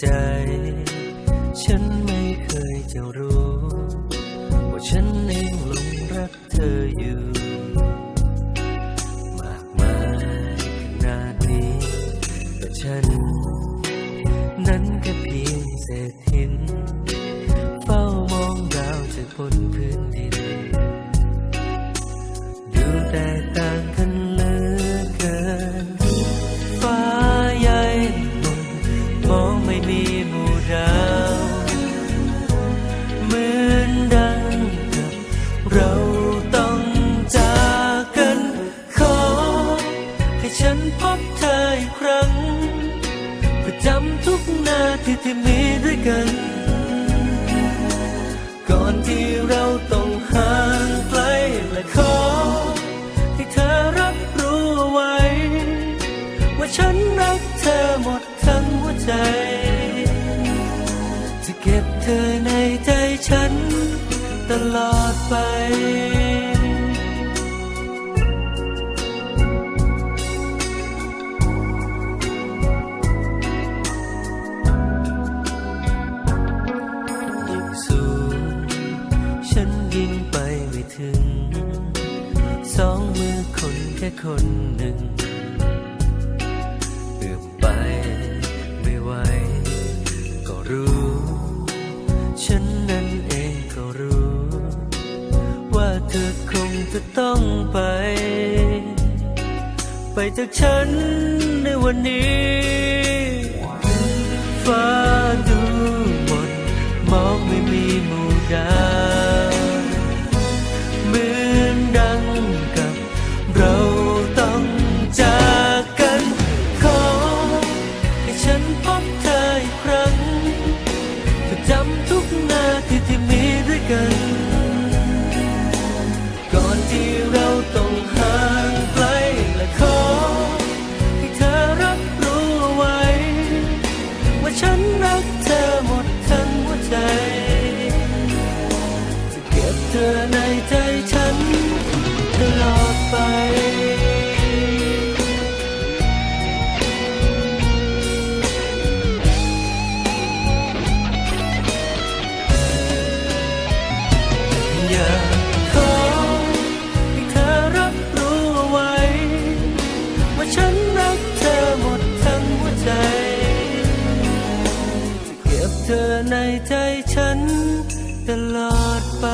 ใจ ฉันไม่เคยจะรู้ ว่าฉันเองหลงรักเธออยู่ มากมายนาทีแต่ฉัน นั้นแค่เพียงเศษหิน เฝ้ามองดาวจากบนพื้นดิน ดูแต่ เราต้องจากกัน ขอ ให้ฉันพบเธออีกครั้งเพื่อจำทุกนาทีที่มีด้วยกัน ก่อนที่เราต้องห่างไกลและขอ ให้เธอรับรู้เอาไว้ ว่าฉันรักเธอหมดทั้งหัวใจ จะเก็บเธอในใจฉัน ตลอดไป ยิ่งสูงฉันยิ่งไปไม่ถึง สองมือคนแค่คนหนึ่งเอื้อมไปไม่ไหวก็รู้ ฉันนั้น จะต้องไป ไปจากฉันในวันนี้ฟ้าดูหมดมองไม่มีหมู่ดาวเหมือนดังกับเราต้องจากกันขอให้ฉันพบเธอ เธอในใจฉันตลอดไปอยากขอให้เธอรับรู้เอาไว้ว่าฉันรักเธอหมดทั้งหัวใจเก็บเธอในใจฉัน ตลอดไป